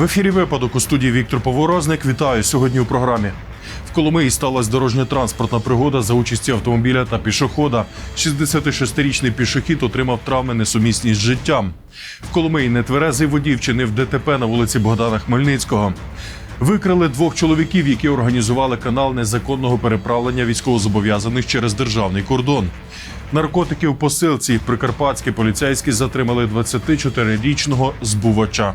В ефірі випадок у студії Віктор Поворозник. Вітаю сьогодні у програмі. В Коломиї сталася дорожньо-транспортна пригода за участі автомобіля та пішохода. 66-річний пішохід отримав травми несумісні з життям. В Коломиї нетверезий водій вчинив ДТП на вулиці Богдана Хмельницького. Викрили двох чоловіків, які організували канал незаконного переправлення військовозобов'язаних через державний кордон. Наркотики в посилці прикарпатські поліцейські затримали 24-річного збувача.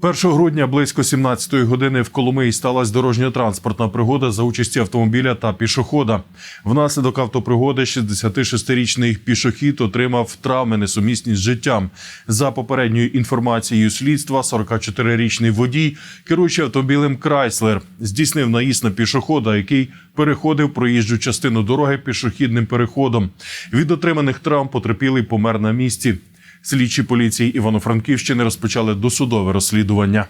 Першого грудня близько 17-ї години в Коломиї сталася дорожньо-транспортна пригода за участі автомобіля та пішохода. Внаслідок автопригоди 66-річний пішохід отримав травми несумісні з життям. За попередньою інформацією слідства, 44-річний водій, керуючи автомобілем Крайслер, здійснив наїзд на пішохода, який переходив проїжджу частину дороги пішохідним переходом. Від отриманих травм потерпілий помер на місці. Слідчі поліції Івано-Франківщини розпочали досудове розслідування.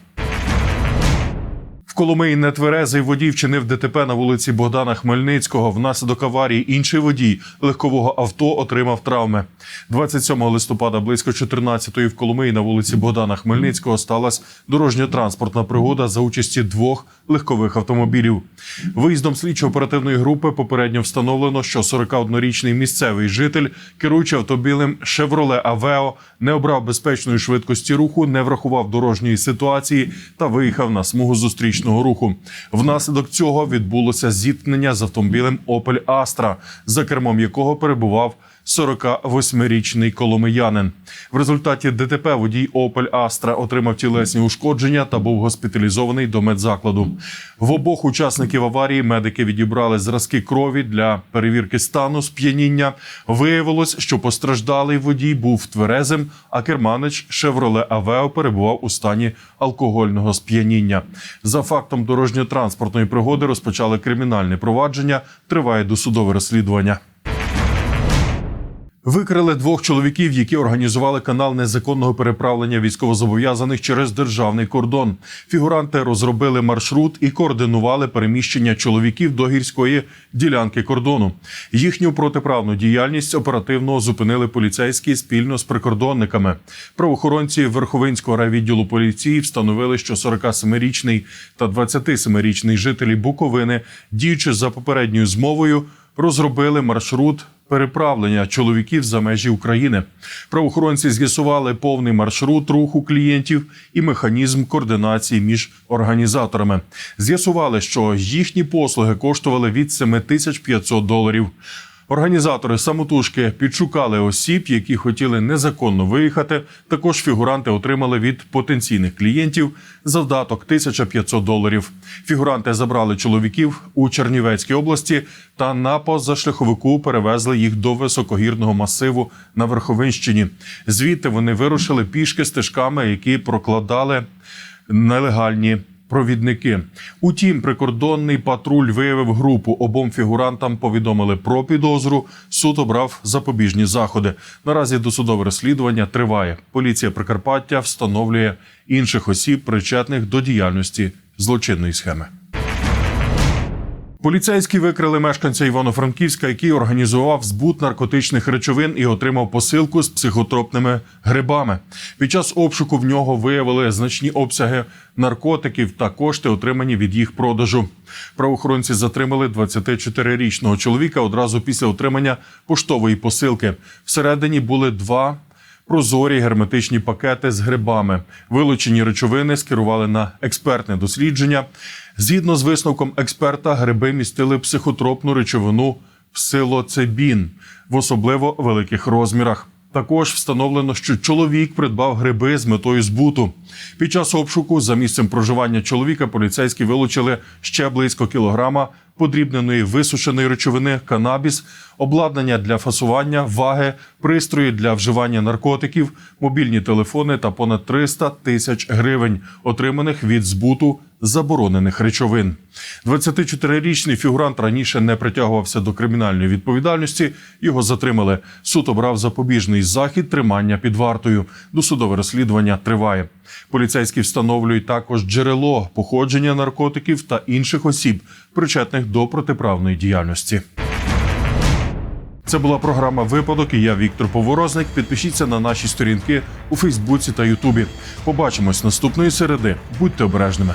Коломиї нетверезий водій вчинив ДТП на вулиці Богдана Хмельницького. Внаслідок аварії інший водій легкового авто отримав травми. 27 листопада близько 14-ї в Коломиї на вулиці Богдана Хмельницького сталася дорожньо-транспортна пригода за участі двох легкових автомобілів. Виїздом слідчо-оперативної групи попередньо встановлено, що 41-річний місцевий житель, керуючи автомобілем Chevrolet Aveo, не обрав безпечної швидкості руху, не врахував дорожньої ситуації та виїхав на смугу зустрічного руху. Внаслідок цього відбулося зіткнення з автомобілем Opel Astra, за кермом якого перебував 48-річний коломиянин. В результаті ДТП водій Opel Astra отримав тілесні ушкодження та був госпіталізований до медзакладу. В обох учасників аварії медики відібрали зразки крові для перевірки стану сп'яніння. Виявилось, що постраждалий водій був тверезим, а керманич Chevrolet Aveo перебував у стані алкогольного сп'яніння. За фактом дорожньо-транспортної пригоди розпочали кримінальне провадження. Триває досудове розслідування. Викрили двох чоловіків, які організували канал незаконного переправлення військовозобов'язаних через державний кордон. Фігуранти розробили маршрут і координували переміщення чоловіків до гірської ділянки кордону. Їхню протиправну діяльність оперативно зупинили поліцейські спільно з прикордонниками. Правоохоронці Верховинського райвідділу поліції встановили, що 47-річний та 27-річний жителі Буковини, діючи за попередньою змовою, розробили маршрут переправлення чоловіків за межі України. Правоохоронці з'ясували повний маршрут руху клієнтів і механізм координації між організаторами. З'ясували, що їхні послуги коштували від 7500 доларів. Організатори самотужки підшукали осіб, які хотіли незаконно виїхати. Також фігуранти отримали від потенційних клієнтів завдаток 1500 доларів. Фігуранти забрали чоловіків у Чернівецькій області та на позашляховику перевезли їх до високогірного масиву на Верховинщині. Звідти вони вирушили пішки стежками, які прокладали нелегальні провідники. Утім, прикордонний патруль виявив групу. Обом фігурантам повідомили про підозру. Суд обрав запобіжні заходи. Наразі досудове розслідування триває. Поліція Прикарпаття встановлює інших осіб, причетних до діяльності злочинної схеми. Поліцейські викрили мешканця Івано-Франківська, який організував збут наркотичних речовин і отримав посилку з психотропними грибами. Під час обшуку в нього виявили значні обсяги наркотиків та кошти, отримані від їх продажу. Правоохоронці затримали 24-річного чоловіка одразу після отримання поштової посилки. Всередині були два прозорі герметичні пакети з грибами. Вилучені речовини скерували на експертне дослідження. Згідно з висновком експерта, гриби містили психотропну речовину псилоцебін в особливо великих розмірах. Також встановлено, що чоловік придбав гриби з метою збуту. Під час обшуку за місцем проживання чоловіка поліцейські вилучили ще близько кілограма подрібненої висушеної речовини, канабіс, обладнання для фасування, ваги, пристрої для вживання наркотиків, мобільні телефони та понад 300 тисяч гривень, отриманих від збуту заборонених речовин. 24-річний фігурант раніше не притягувався до кримінальної відповідальності. Його затримали. Суд обрав запобіжний захід тримання під вартою. Досудове розслідування триває. Поліцейські встановлюють також джерело походження наркотиків та інших осіб, причетних до протиправної діяльності. Це була програма Випадок. і Я Віктор Поворозник. Підпишіться на наші сторінки у Фейсбуці та Ютубі. Побачимось наступної середи. Будьте обережними.